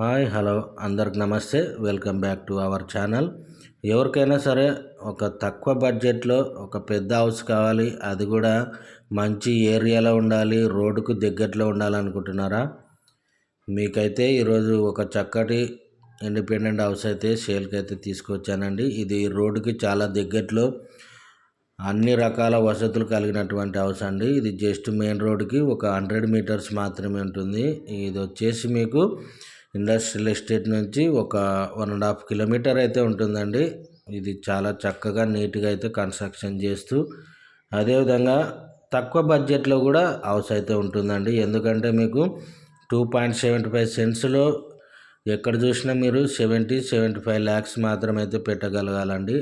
Hi hello. అందరికి నమస్తే. Welcome back to our channel. ఎవరికైనా సరే ఒక తక్కువ బడ్జెట్లో ఒక పెద్ద హౌస్ కావాలి. అది కూడా మంచి ఏరియాలో ఉండాలి రోడ్డుకు దగ్గరలో ఉండాలనుకుంటున్నారా? మీకైతే ఈరోజు ఒక చక్కటి ఇండిపెండెంట్ హౌస్ అయితే సేల్కి అయితే తీసుకొచ్చానండి. ఇది రోడ్డుకి చాలా దగ్గరలో అన్ని రకాల వసతులు కలిగినటువంటి హౌస్ అండి. ఇది జస్ట్ మెయిన్ రోడ్కి ఒక హండ్రెడ్ మీటర్స్ మాత్రమే ఉంటుంది. ఇది వచ్చేసి మీకు ఇండస్ట్రియల్ ఎస్టేట్ నుంచి ఒక వన్ అండ్ హాఫ్ కిలోమీటర్ అయితే ఉంటుందండి. ఇది చాలా చక్కగా నీట్గా అయితే కన్స్ట్రక్షన్ చేస్తూ అదేవిధంగా తక్కువ బడ్జెట్లో కూడా హౌస్ అయితే ఉంటుందండి. ఎందుకంటే మీకు టూ పాయింట్ సెవెంటీ ఫైవ్ సెంట్స్లో ఎక్కడ చూసినా మీరు సెవెంటీ సెవెంటీ ఫైవ్ ల్యాక్స్ మాత్రమే అయితే పెట్టగలగాలండి.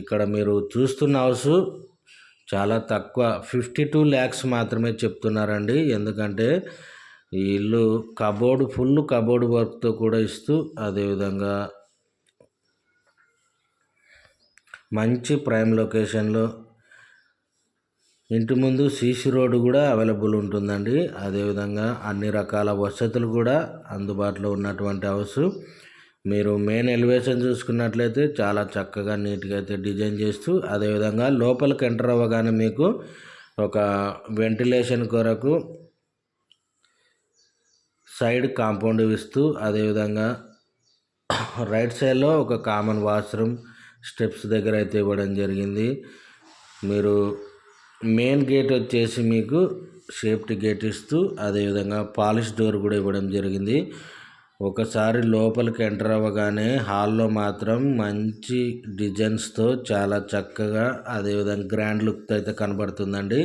ఇక్కడ మీరు చూస్తున్న హౌస్ చాలా తక్కువ ఫిఫ్టీ టూ ల్యాక్స్ మాత్రమే చెప్తున్నారండి. ఎందుకంటే ఈ ఇల్లు కబోర్డ్ ఫుల్ కబోర్డ్ వర్క్తో కూడా ఇస్తూ అదేవిధంగా మంచి ప్రైమ్ లొకేషన్లో ఇంటి ముందు సీసీ రోడ్డు కూడా అవైలబుల్ ఉంటుందండి. అదేవిధంగా అన్ని రకాల వసతులు కూడా అందుబాటులో ఉన్నటువంటి హౌస్. మీరు మెయిన్ ఎలివేషన్ చూసుకున్నట్లయితే చాలా చక్కగా నీట్గా అయితే డిజైన్ చేస్తూ అదేవిధంగా లోపలికి ఎంటర్ అవ్వగానే మీకు ఒక వెంటిలేషన్ కొరకు సైడ్ కాంపౌండ్ ఇస్తూ అదేవిధంగా రైట్ సైడ్లో ఒక కామన్ వాష్రూమ్ స్టెప్స్ దగ్గర అయితే ఇవ్వడం జరిగింది. మీరు మెయిన్ గేట్ వచ్చేసి మీకు సేఫ్టీ గేట్ ఇస్తూ అదేవిధంగా పాలిష్ డోర్ కూడా ఇవ్వడం జరిగింది. ఒకసారి లోపలికి ఎంటర్ అవ్వగానే హాల్లో మాత్రం మంచి డిజైన్స్తో చాలా చక్కగా అదేవిధంగా గ్రాండ్ లుక్తో అయితే కనబడుతుందండి.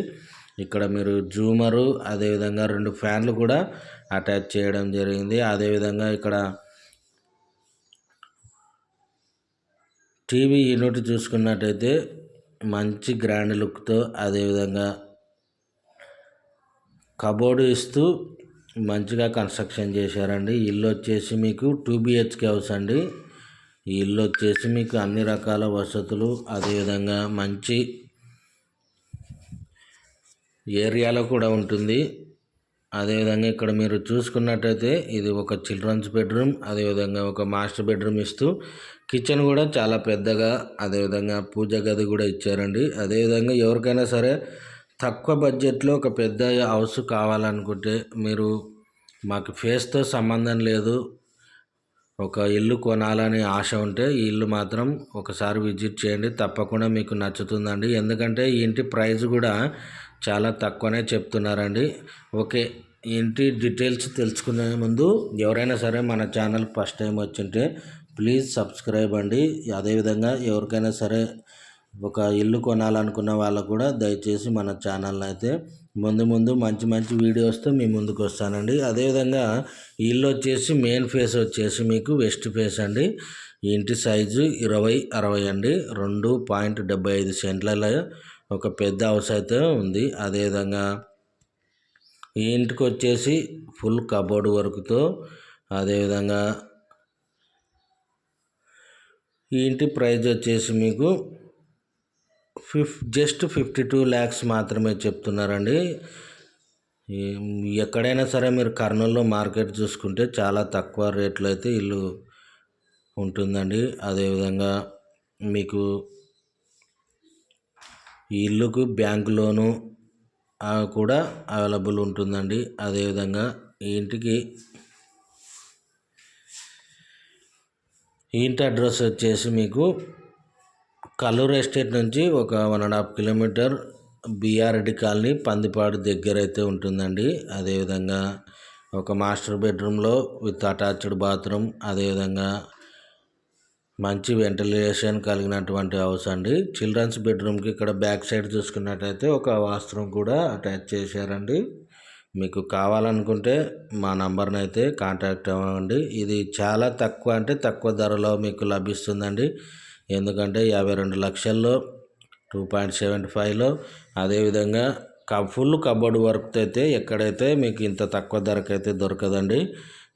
ఇక్కడ మీరు జూమరు అదేవిధంగా రెండు ఫ్యాన్లు కూడా అటాచ్ చేయడం జరిగింది. అదేవిధంగా ఇక్కడ టీవీ యూనిట్ చూసుకున్నట్టయితే మంచి గ్రాండ్ లుక్తో అదేవిధంగా కబోర్డు ఇస్తూ మంచిగా కన్స్ట్రక్షన్ చేశారండి. ఇల్లు వచ్చేసి మీకు టూ బిహెచ్కే హౌస్ అండి. ఈ ఇల్లు వచ్చేసి మీకు అన్ని రకాల వసతులు అదేవిధంగా మంచి ఏరియాలో కూడా ఉంటుంది. అదేవిధంగా ఇక్కడ మీరు చూసుకున్నట్టయితే ఇది ఒక చిల్డ్రన్స్ బెడ్రూమ్ అదేవిధంగా ఒక మాస్టర్ బెడ్రూమ్ ఇస్తూ కిచెన్ కూడా చాలా పెద్దగా అదేవిధంగా పూజ గది కూడా ఇచ్చారండి. అదేవిధంగా ఎవరికైనా సరే తక్కువ బడ్జెట్లో ఒక పెద్ద హౌస్ కావాలనుకుంటే మీరు మాకు ఫేస్తో సంబంధం లేదు ఒక ఇల్లు కొనాలని ఆశ ఉంటే ఈ ఇల్లు మాత్రం ఒకసారి విజిట్ చేయండి. తప్పకుండా మీకు నచ్చుతుందండి. ఎందుకంటే ఈ ఇంటి ప్రైస్ కూడా చాలా తక్కువనే చెప్తున్నారండి. ఓకే ఇంటి డీటెయిల్స్ తెలుసుకునే ముందు ఎవరైనా సరే మన ఛానల్ ఫస్ట్ టైం వచ్చింటే ప్లీజ్ సబ్స్క్రైబ్ అండి. అదేవిధంగా ఎవరికైనా సరే ఒక ఇల్లు కొనాలనుకున్న వాళ్ళకు కూడా దయచేసి మన ఛానల్ని అయితే ముందు ముందు మంచి మంచి వీడియోస్తో మీ ముందుకు వస్తానండి. అదేవిధంగా ఇల్లు వచ్చేసి మెయిన్ ఫేస్ వచ్చేసి మీకు వెస్ట్ ఫేస్ అండి. ఇంటి సైజు ఇరవై అరవై అండి. రెండు పాయింట్ డెబ్బై ఐదు సెంట్లలో ఒక పెద్ద హౌస్ అయితే ఉంది. అదేవిధంగా ఈ ఇంటికి వచ్చేసి ఫుల్ కబోర్డ్ వర్క్తో అదేవిధంగా ఈ ఇంటి ప్రైజ్ వచ్చేసి మీకు fif just fifty two lakhs మాత్రమే చెప్తున్నారండి. ఎక్కడైనా సరే మీరు కర్నూలులో మార్కెట్ చూసుకుంటే చాలా తక్కువ రేట్లో అయితే ఇల్లు ఉంటుందండి. అదేవిధంగా మీకు ఈ ఇల్లుకు బ్యాంక్ లోను కూడా అవైలబుల్ ఉంటుందండి. అదేవిధంగా ఈ ఇంటికి ఇంటి అడ్రస్ వచ్చేసి మీకు కల్లూరు ఎస్టేట్ నుంచి ఒక one and half kilometre BRD colony Pandipadu దగ్గర అయితే ఉంటుందండి. అదేవిధంగా ఒక మాస్టర్ బెడ్రూమ్లో విత్ అటాచ్డ్ బాత్రూమ్ అదేవిధంగా మంచి వెంటిలేషన్ కలిగినటువంటి హౌస్ అండి. చిల్డ్రన్స్ బెడ్రూమ్కి ఇక్కడ బ్యాక్ సైడ్ చూసుకున్నట్టయితే ఒక వాష్రూమ్ కూడా అటాచ్ చేశారండి. మీకు కావాలనుకుంటే మా నంబర్ని అయితే కాంటాక్ట్ అవ్వండి. ఇది చాలా తక్కువ అంటే తక్కువ ధరలో మీకు లభిస్తుందండి. ఎందుకంటే యాభై రెండు లక్షల్లో టూ పాయింట్ సెవెంటీ ఫైవ్లో అదేవిధంగా ఫుల్ కబోర్డ్ వర్క్ అయితే ఎక్కడైతే మీకు ఇంత తక్కువ ధరకైతే దొరకదండి.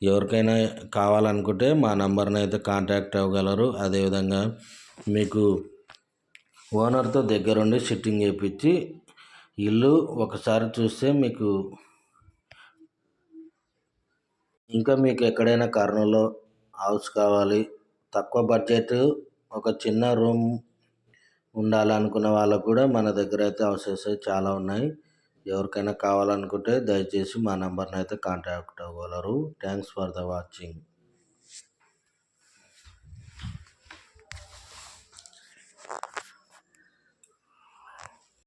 ఎవరికైనా కావాలనుకుంటే మా నంబర్ని అయితే కాంటాక్ట్ అవ్వగలరు. అదేవిధంగా మీకు ఓనర్తో దగ్గరుండి సిట్టింగ్ చేయించి ఇల్లు ఒకసారి చూస్తే మీకు ఇంకా మీకు ఎక్కడైనా కర్నూలులో హౌస్ కావాలి తక్కువ బడ్జెట్ ఒక చిన్న రూమ్ ఉండాలనుకున్న వాళ్ళకు కూడా మన దగ్గర అయితే హౌసెస్ చాలా ఉన్నాయి. ఎవరికైనా కావాలనుకుంటే దయచేసి మా నెంబర్ని అయితే contact అవ్వగలరు. Thanks for the watching.